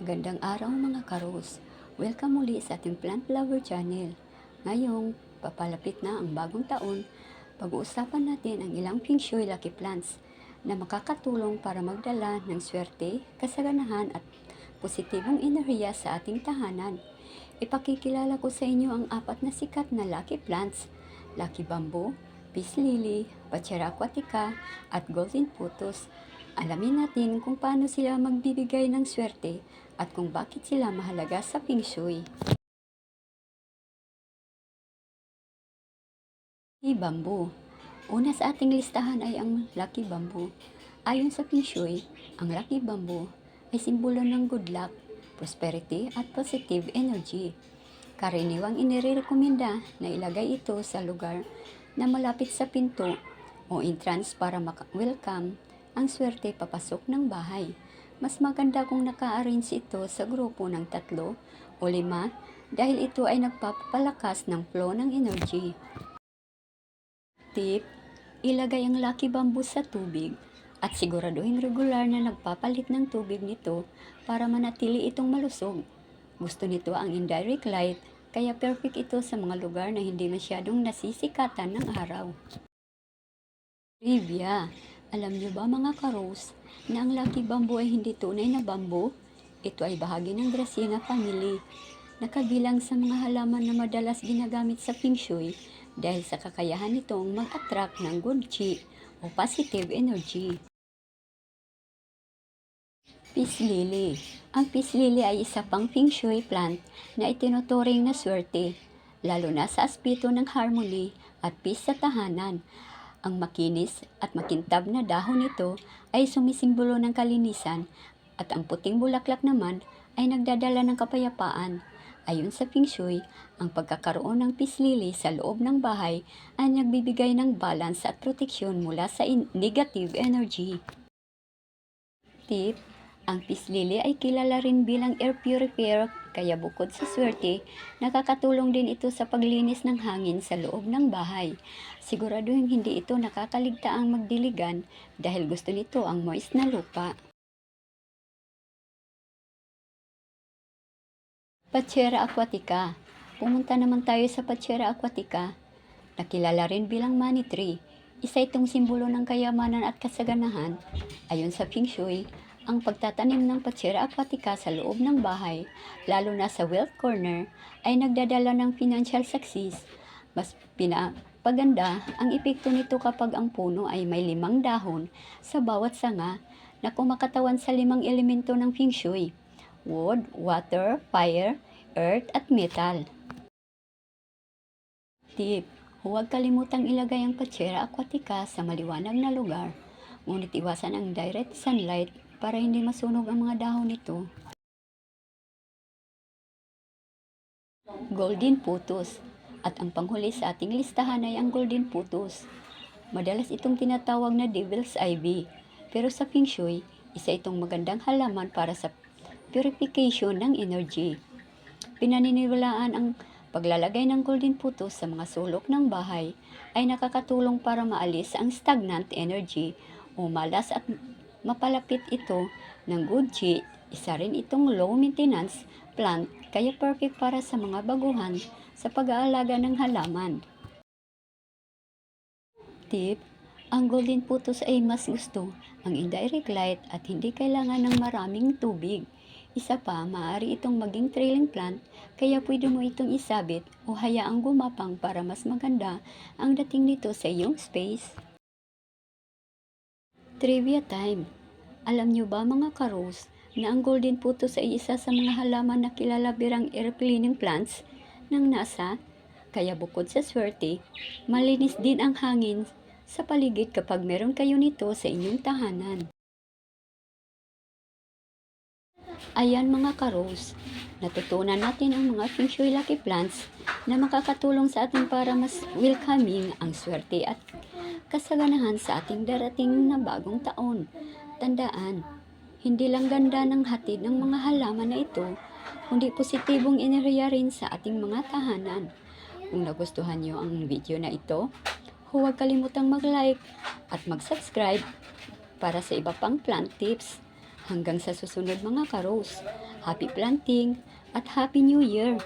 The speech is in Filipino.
Magandang araw mga karos. Welcome muli sa ating Plant Lover Channel. Ngayong papalapit na ang bagong taon, pag-uusapan natin ang ilang Feng Shui Lucky Plants na makakatulong para magdala ng swerte, kasaganahan at positibong enerhiya sa ating tahanan. Ipakikilala ko sa inyo ang apat na sikat na lucky plants, lucky bamboo, peace lily, pachera aquatica, at golden putos. Alamin natin kung paano sila magbibigay ng swerte at kung bakit sila mahalaga sa Feng Shui. Lucky Bamboo Una sa ating listahan ay ang Lucky Bamboo. Ayon sa Feng Shui, ang Lucky Bamboo ay simbolo ng good luck, prosperity at positive energy. Karaniwang inirekomenda na ilagay ito sa lugar na malapit sa pinto o entrance para maka-welcome ang swerte papasok ng bahay. Mas maganda kung naka-arrange ito sa grupo ng tatlo o lima dahil ito ay nagpapalakas ng flow ng energy. Tip, ilagay ang lucky bamboo sa tubig at siguraduhin regular na nagpapalit ng tubig nito para manatili itong malusog. Gusto nito ang indirect light kaya perfect ito sa mga lugar na hindi masyadong nasisikatan ng araw. Trivia, alam niyo ba mga karos na ang lucky bamboo ay hindi tunay na bamboo? Ito ay bahagi ng Dracaena family nakabilang sa mga halaman na madalas ginagamit sa Feng Shui dahil sa kakayahan nitong mag-attract ng good chi o positive energy. Peace Lily Ang Peace Lily ay isa pang Feng Shui plant na itinuturing na swerte, lalo na sa aspeto ng harmony at peace sa tahanan. Ang makinis at makintab na dahon nito ay sumisimbolo ng kalinisan at ang puting bulaklak naman ay nagdadala ng kapayapaan. Ayon sa Feng Shui, ang pagkakaroon ng peace lily sa loob ng bahay ay nagbibigay ng balance at proteksyon mula sa negative energy. Tip, ang lily ay kilala rin bilang air purifier kaya bukod sa swerte, nakakatulong din ito sa paglinis ng hangin sa loob ng bahay. Siguraduhin hindi ito nakakaligtaang magdiligan dahil gusto nito ang moist na lupa. Pachera aquatica. Pumunta naman tayo sa Pachera aquatica. Nakilala rin bilang money tree. Isa itong simbolo ng kayamanan at kasaganahan. Ayon sa Feng Shui, ang pagtatanim ng Pachera aquatica sa loob ng bahay, lalo na sa wealth corner, ay nagdadala ng financial success. Mas pinapaganda ang epekto nito kapag ang puno ay may limang dahon sa bawat sanga na kumakatawan sa limang elemento ng Feng Shui wood, water, fire, earth, at metal. Tip, huwag kalimutang ilagay ang Pachera aquatica sa maliwanag na lugar, ngunit iwasan ang direct sunlight para hindi masunog ang mga dahon nito. Golden Putus At ang panghuli sa ating listahan ay ang Golden Putus. Madalas itong tinatawag na Devil's Ivy, pero sa Feng Shui, isa itong magandang halaman para sa purification ng energy. Pinaniniwalaan ang paglalagay ng golden putos sa mga sulok ng bahay ay nakakatulong para maalis ang stagnant energy o malas at mapalapit ito ng chi. Isa rin itong low maintenance plant kaya perfect para sa mga baguhan sa pag-aalaga ng halaman. Tip, ang golden putos ay mas gusto ang indirect light at hindi kailangan ng maraming tubig. Isa pa, maaari itong maging trailing plant, kaya pwede mo itong isabit o hayaang gumapang para mas maganda ang dating nito sa iyong space. Trivia time. Alam nyo ba mga karos na ang golden putos ay isa sa mga halaman na kilala birang air cleaning plants ng NASA? Kaya bukod sa swerte, malinis din ang hangin sa paligid kapag meron kayo nito sa inyong tahanan. Ayan mga karos, natutunan natin ang mga Feng Shui Lucky Plants na makakatulong sa atin para mas welcoming ang swerte at kasaganahan sa ating darating na bagong taon. Tandaan, hindi lang ganda ng hatid ng mga halaman na ito, kundi positibong enerhiya rin sa ating mga tahanan. Kung nagustuhan niyo ang video na ito, huwag kalimutang mag-like at mag-subscribe para sa iba pang plant tips. Hanggang sa susunod mga karos. Happy planting at Happy New Year!